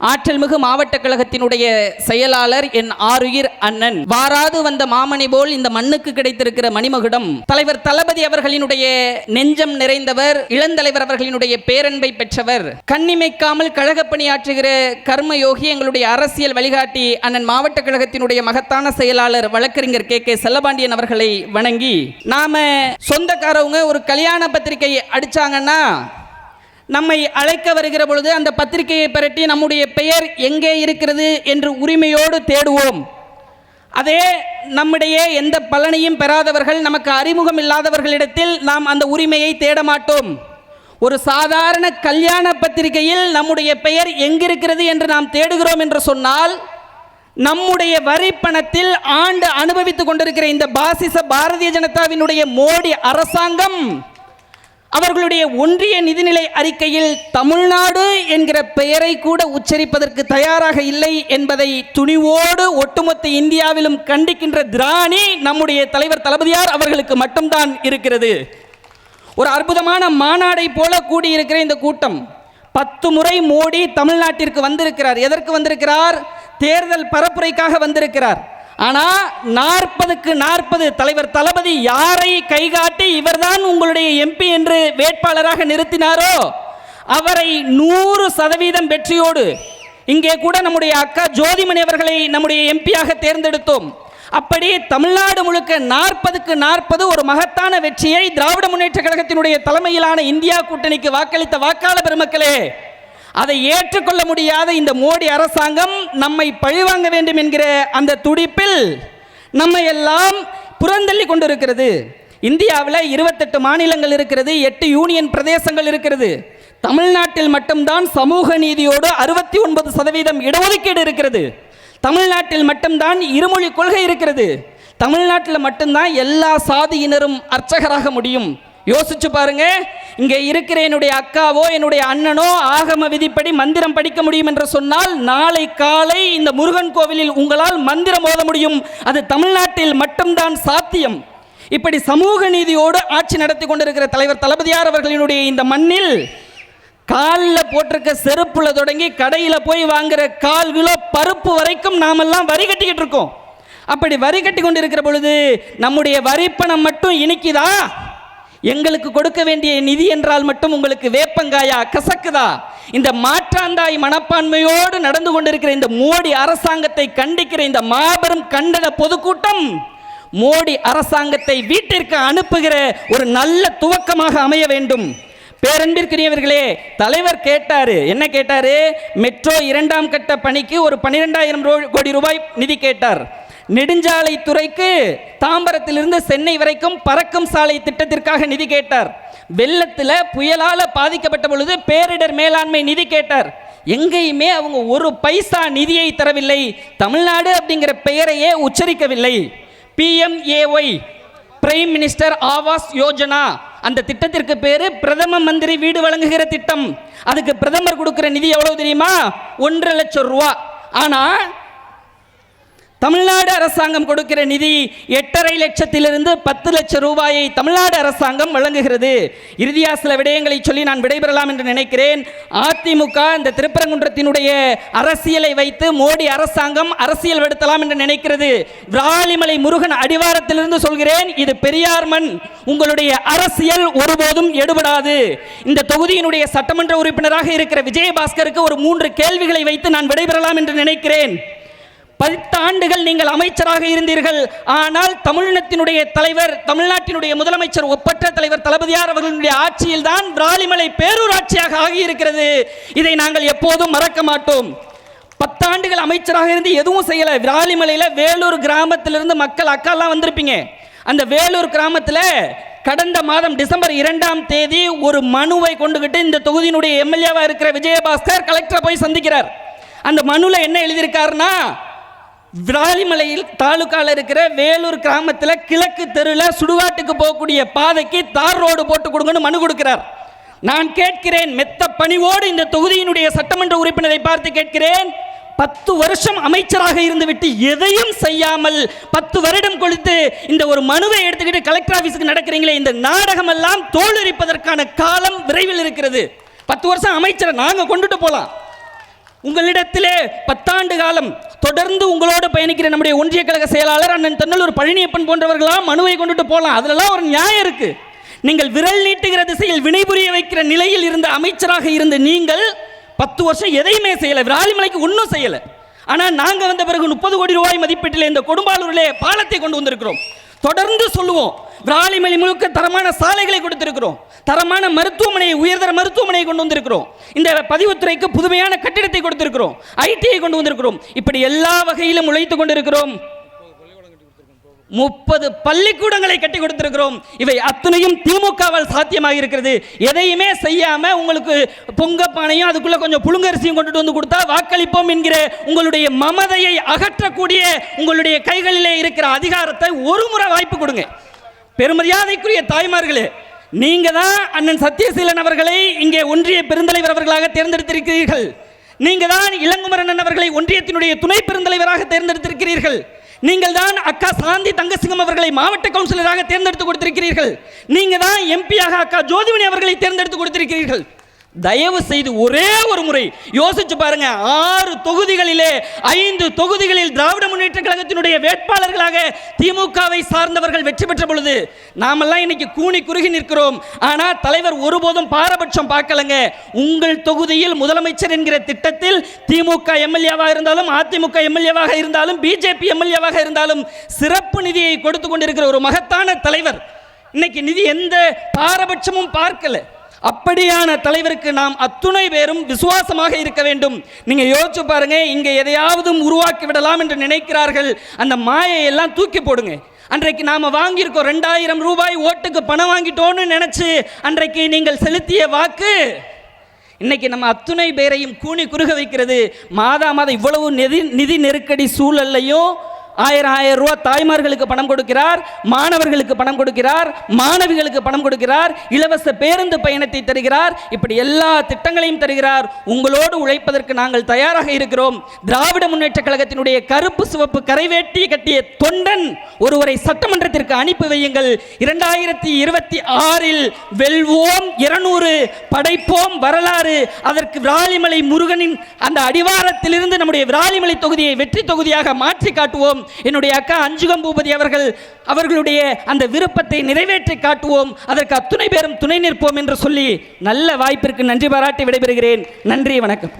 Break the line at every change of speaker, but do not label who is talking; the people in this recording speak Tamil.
ஆற்றல்மிகு மாவட்ட கழகத்தினுடைய செயலாளர் என் ஆருயிர் அண்ணன். வாராது வந்த மாமணி போல் இந்த மண்ணுக்கு கிடைத்திருக்கிற மணிமகுடம். தலைவர் தளபதி அவர்களினுடைய நெஞ்சம் நிறைந்தவர் இளந்தலைவர் அவர்களினுடைய பேரன்பை பெற்றவர். கண்ணிமைக்காமல் கழக பணியாற்றுகிற கர்மயோகி எங்களுடைய அரசியல் வழிகாட்டி அண்ணன் மாவட்ட கழகத்தினுடைய மகத்தான செயலாளர் வழக்கறிஞர் கே. கே. செல்லபாண்டியன் அவர்களை வணங்கி நாம சொந்தக்காரவங்க ஒரு கல்யாண பத்திரிகை அடிச்சாங்கன்னா நம்மை அழைக்க வருகிற பொழுது அந்த பத்திரிகையை பரட்டி நம்முடைய பெயர் எங்கே இருக்கிறது என்று உரிமையோடு தேடுவோம். அதே நம்முடைய எந்த பலனையும் பெறாதவர்கள் நமக்கு அறிமுகம் இல்லாதவர்களிடத்தில் நாம் அந்த உரிமையை தேட மாட்டோம். ஒரு சாதாரண கல்யாண பத்திரிகையில் நம்முடைய பெயர் எங்கிருக்கிறது என்று நாம் தேடுகிறோம் என்று சொன்னால் நம்முடைய வரி பணத்தில் ஆண்டு அனுபவித்துக் கொண்டிருக்கிற இந்த பாசிச பாரதிய ஜனதாவினுடைய மோடி அரசாங்கம் அவர்களுடைய ஒன்றிய நிதிநிலை அறிக்கையில் தமிழ்நாடு என்கிற பெயரை கூட உச்சரிப்பதற்கு தயாராக இல்லை என்பதை துணிவோடு ஒட்டுமொத்த இந்தியாவிலும் கண்டிக்கின்ற திராணி நம்முடைய தலைவர் தளபதியார் அவர்களுக்கு மட்டும்தான் இருக்கிறது. ஒரு அற்புதமான மாநாடை போல கூடியிருக்கிற இந்த கூட்டம். பத்து முறை மோடி தமிழ்நாட்டிற்கு வந்திருக்கிறார். எதற்கு வந்திருக்கிறார்? தேர்தல் பரப்புரைக்காக வந்திருக்கிறார். ஆனா நாற்பதுக்கு நாற்பது தலைவர் தளபதி யாரை கைகாட்டி இவர்தான் உங்களுடைய எம்பி என்று வேட்பாளராக நிறுத்தினாரோ அவரை நூறு சதவீதம் வெற்றியோடு இங்கே கூட நம்முடைய அக்கா ஜோதிமணி அவர்களை நம்முடைய எம்பியாக தேர்ந்தெடுத்தோம். அப்படி தமிழ்நாடு முழுக்க நாற்பதுக்கு நாற்பது ஒரு மகத்தான வெற்றியை திராவிட முன்னேற்ற கழகத்தினுடைய தலைமையிலான இந்தியா கூட்டணிக்கு வாக்களித்த வாக்காளர் பெருமக்களே அதை ஏற்றுக்கொள்ள முடியாத இந்த மோடி அரசாங்கம் நம்மை பழிவாங்க வேண்டும் என்கிற அந்த துடிப்பில் நம்மை எல்லாம் புறந்தள்ளி கொண்டிருக்கிறது. இந்தியாவில் இருபத்தெட்டு மாநிலங்கள் இருக்கிறது எட்டு யூனியன் பிரதேசங்கள் இருக்கிறது. தமிழ்நாட்டில் மட்டும்தான் சமூக நீதியோடு அறுபத்தி ஒன்பது சதவீதம் இடஒதுக்கீடு இருக்கிறது. தமிழ்நாட்டில் மட்டும்தான் இருமொழி கொள்கை இருக்கிறது. தமிழ்நாட்டில் மட்டும்தான் எல்லா சாதியினரும் அர்ச்சகராக முடியும். யோசிச்சு பாருங்க. இங்க இருக்கிற என்னுடைய அக்காவோ என்னுடைய அண்ணனோ ஆகம விதிப்படி மந்திரம் படிக்க முடியும் என்று சொன்னால் நாளை காலை இந்த முருகன் கோவிலில் உங்களால் மந்திரம் ஓத முடியும். அது தமிழ்நாட்டில் மட்டும்தான் சாத்தியம். இப்படி சமூக நீதியோடு ஆட்சி நடத்தி கொண்டிருக்கிற தலைவர் தளபதியார் அவர்களினுடைய இந்த மண்ணில் காலில் போட்டிருக்க செருப்புல தொடங்கி கடையில் போய் வாங்குற கால் கிலோ பருப்பு வரைக்கும் நாமெல்லாம் வரி கட்டிக்கிட்டு இருக்கோம். அப்படி வரி கட்டி கொண்டிருக்கிற பொழுது நம்முடைய வரிப்பணம் மட்டும் இனிக்குதா? எங்களுக்கு கொடுக்க வேண்டிய நிதி என்றால் மட்டும் உங்களுக்கு வேப்பங்காயா கசக்குதா? இந்த மாற்றாந்தாய் மனப்பான்மையோடு நடந்து கொண்டிருக்கிற இந்த மோடி அரசாங்கத்தை கண்டிக்கிற இந்த மாபெரும் கண்டன பொதுக்கூட்டம் மோடி அரசாங்கத்தை வீட்டிற்கு அனுப்புகிற ஒரு நல்ல துவக்கமாக அமைய வேண்டும். பேரன்பிற்குரியவர்களே தலைவர் கேட்டாரு. என்ன கேட்டாரு? மெட்ரோ இரண்டாம் கட்ட பணிக்கு ஒரு பன்னிரெண்டாயிரம் கோடி ரூபாய் நிதி கேட்டார். நெடுஞ்சாலை துறைக்கு தாம்பரத்திலிருந்து சென்னை வரைக்கும் பறக்கும் சாலை திட்டத்திற்காக நிதி கேட்டார். வெள்ளத்தில் புயலால் பாதிக்கப்பட்ட பொழுது பேரிடர் மேலாண்மை நிதி கேட்டார். எங்கேயுமே அவங்க ஒரு பைசா நிதியை தரவில்லை. தமிழ்நாடு அப்படிங்கிற பெயரையே உச்சரிக்கவில்லை. PMAY prime minister Awas Yojana அந்த திட்டத்திற்கு பேரு பிரதம மந்திரி வீடு வழங்குகிற திட்டம். அதுக்கு பிரதமர் கொடுக்கிற நிதி எவ்வளவு தெரியுமா? ஒன்றரை லட்சம் ரூபா. ஆனால் தமிழ்நாடு அரசாங்கம் கொடுக்கிற நிதி எட்டரை லட்சத்திலிருந்து பத்து லட்சம் ரூபாயை தமிழ்நாடு அரசாங்கம் வழங்குகிறது. இறுதியா சில விடயங்களை சொல்லி நான் விடைபெறலாம் என்று நினைக்கிறேன். அதிமுக இந்த திருப்பரங்குன்றத்தினுடைய அரசியலை வைத்து மோடி அரசாங்கம் அரசியல் வெடுத்தலாம் என்று நினைக்கிறது. விராலிமலை முருகன் அடிவாரத்திலிருந்து சொல்கிறேன் இது பெரியார் மண். உங்களுடைய அரசியல் ஒருபோதும் எடுபடாது. இந்த தொகுதியினுடைய சட்டமன்ற உறுப்பினராக இருக்கிற விஜயபாஸ்கருக்கு ஒரு மூன்று கேள்விகளை வைத்து நான் விடைபெறலாம் என்று நினைக்கிறேன். பத்தாண்டுகள் நீங்கள் அமைச்சராக இருந்தீர்கள். ஆனால் தமிழினத்தினுடைய தலைவர் தமிழ்நாட்டினுடைய முதலமைச்சர் ஒப்பற்ற தலைவர் தளபதியார் அவர்களுடைய ஆட்சியில் தான் விராலிமலை பேரூராட்சியாக ஆகியிருக்கிறது. இதை நாங்கள் எப்போதும் மறக்க மாட்டோம். பத்தாண்டுகள் அமைச்சராக இருந்து எதுவும் செய்யலை. விராலிமலையில் வேலூர் கிராமத்திலிருந்து மக்கள் அக்காலாம் வந்திருப்பீங்க. அந்த வேலூர் கிராமத்தில் கடந்த மாதம் டிசம்பர் இரண்டாம் தேதி ஒரு மனுவை கொண்டுகிட்டு இந்த தொகுதியினுடைய எம்எல்ஏவாக இருக்கிற விஜயபாஸ்கர் கலெக்டரை போய் சந்திக்கிறார். அந்த மனுவில் என்ன எழுதியிருக்காருன்னா விராலிமலையில் தாலுக்காவில் இருக்கிற வேலூர் கிராமத்தில் கிழக்கு தெருவில் சுடுகாட்டுக்கு போகக்கூடிய பாதைக்கு தார் ரோடு போட்டு கொடுங்கன்னு மனு கொடுக்கிறார். நான் கேட்கிறேன் மெத்த பணிவோடு இந்த தொகுதியினுடைய சட்டமன்ற உறுப்பினரை பார்த்து கேட்கிறேன் பத்து வருஷம் அமைச்சராக இருந்துவிட்டு எதையும் செய்யாமல் பத்து வருடம் கொடுத்து இந்த ஒரு மனுவை எடுத்துக்கிட்டு கலெக்டர் ஆஃபீஸுக்கு நடக்கிறீங்களே இந்த நாடகம் எல்லாம் தோலுரிப்பதற்கான காலம் விரைவில் இருக்கிறது. பத்து வருஷம் அமைச்சரை நாங்கள் கொண்டுட்டு போகலாம் உங்களிடத்திலே பத்தாண்டு காலம் தொடர்ந்து உங்களோடு பயணிக்கிற நம்முடைய ஒன்றிய கழக செயலாளர் அண்ணன் தன்னலூர் பழனியப்பன் போன்றவர்களாம் மனுவை கொண்டுட்டு போகலாம் அதிலெல்லாம் ஒரு நியாயம் இருக்கு. நீங்கள் விரல் நீட்டுகிற திசையில் வினைபுரிய வைக்கிற நிலையில் இருந்த அமைச்சராக இருந்த நீங்கள் பத்து வருஷம் எதையுமே செய்யலை. விராலிமலைக்கு ஒன்றும் செய்யலை. ஆனால் நாங்கள் வந்த பிறகு முப்பது கோடி ரூபாய் மதிப்பீட்டில் இந்த கொடும்பாலூரிலே பாலத்தை கொண்டு வந்திருக்கிறோம். தொடர்ந்து சொல்லுவோம். விராலிமலை முழுக்க தரமான சாலைகளை கொடுத்திருக்கிறோம். தரமான மருத்துவமனையை உயர்தர மருத்துவமனையை கொண்டு வந்திருக்கிறோம். இந்த பதிவுத்துறைக்கு புதுமையான கட்டிடத்தை கொடுத்திருக்கிறோம். ஐடிஐ கொண்டு வந்திருக்கிறோம். இப்படி எல்லா வகையிலும் உழைத்து கொண்டிருக்கிறோம். முப்பது பள்ளிக்கூடங்களை கட்டி கொடுத்திருக்கிறோம். இவை அத்தனையும் திமுகவால் சாத்தியமாக இருக்கிறது. எதையுமே செய்யாம உங்களுக்கு பொங்க பானையும் அதுக்குள்ள கொஞ்சம் புழுங்கரிசியும் கொண்டுட்டு வந்து கொடுத்தா வாக்களிப்போம் என்கிற உங்களுடைய மமதையை அகற்றக்கூடிய உங்களுடைய கைகளிலே இருக்கிற அதிகாரத்தை ஒரு முறை வாய்ப்பு கொடுங்க. பெருமரியாதைக்குரிய தாய்மார்களே நீங்க தான் அண்ணன் சத்யசீலன் அவர்களை இங்கே ஒன்றிய பெருந்தலைவர் அவர்களாக தேர்ந்தெடுத்திருக்கிறீர்கள். நீங்க தான் இளங்குமரன் அவர்களை ஒன்றியத்தினுடைய துணை பெருந்தலைவராக தேர்ந்தெடுத்திருக்கிறீர்கள். நீங்கள் தான் அக்கா சாந்தி தங்கசிங்கம் அவர்களை மாவட்ட கவுன்சிலராக தேர்ந்தெடுத்து கொடுத்திருக்கிறீர்கள். நீங்க தான் எம்பியாக அக்கா ஜோதிமணி அவர்களை தேர்ந்தெடுத்து கொடுத்திருக்கிறீர்கள். தயவு செய்து ஒரே ஒரு முறை யோசிச்சு பாருங்க. ஆறு தொகுதிகளிலே ஐந்து தொகுதிகளில் திராவிட முன்னேற்ற கழகத்தினுடைய வேட்பாளர்களாக திமுகவை சார்ந்தவர்கள் வெற்றி பெற்ற பொழுது நாமெல்லாம் இன்னைக்கு கூனி குறுகி நிற்கிறோம். ஆனா தலைவர் ஒருபோதும் பாரபட்சம் பார்க்கலங்க. உங்கள் தொகுதியில் முதலமைச்சர் என்கிற திட்டத்தில் திமுக எம்எல்ஏவாக இருந்தாலும் அதிமுக எம்எல்ஏவாக இருந்தாலும் பிஜேபி எம்எல்ஏவாக இருந்தாலும் சிறப்பு நிதியை கொடுத்து கொண்டிருக்கிற ஒரு மகத்தான தலைவர். இன்னைக்கு நிதி எந்த பாரபட்சமும் பார்க்கல. அப்படியான தலைவருக்கு நாம் அத்துணை பேரும் விசுவாசமாக இருக்க வேண்டும். நீங்க யோசிச்சு பாருங்க இங்க எதையாவது உருவாக்கி விடலாம் என்று நினைக்கிறார்கள். அந்த மாயை எல்லாம் தூக்கி போடுங்க. அன்றைக்கு நாம் வாங்கியிருக்கோம் ரெண்டாயிரம் ரூபாய் ஓட்டுக்கு பணம் வாங்கிட்டோன்னு நினைச்சு அன்றைக்கு நீங்கள் செலுத்திய வாக்கு. இன்னைக்கு நம்ம அத்துணை பேரையும் கூனி குறுக வைக்கிறது. மாதா மாதம் இவ்வளவு நிதி நிதி நெருக்கடி சூழல்லையும் ஆயிரம் ஆயிரம் ரூபாய் தாய்மார்களுக்கு பணம் கொடுக்கிறார் மாணவர்களுக்கு பணம் கொடுக்கிறார் மாணவிகளுக்கு பணம் கொடுக்கிறார் இலவச பேருந்து பயணத்தை தருகிறார் இப்படி எல்லா திட்டங்களையும் தருகிறார். உங்களோடு உழைப்பதற்கு நாங்கள் தயாராக இருக்கிறோம். திராவிட முன்னேற்ற கழகத்தினுடைய கருப்பு சிவப்பு கரைவேட்டி கட்டிய தொண்டன் ஒருவரை சட்டமன்றத்திற்கு அனுப்பி வையுங்கள். இரண்டாயிரத்தி இருபத்தி ஆறில் வெல்வோம் இருநூறு படைப்போம் வரலாறு. அதற்கு விராலிமலை முருகனின் அந்த அடிவாரத்திலிருந்து நம்முடைய விராலிமலை தொகுதியை வெற்றி தொகுதியாக மாற்றி காட்டுவோம். என்னுடைய அக்கா அஞ்சுகம் பூபதி அவர்கள் அவர்களுடைய அந்த விருப்பத்தை நிறைவேற்றி காட்டுவோம். அதற்கு அத்துணை பேரும் துணை நிற்போம் என்று சொல்லி நல்ல வாய்ப்பிற்கு நன்றி பாராட்டி விடைபெறுகிறேன். நன்றி வணக்கம்.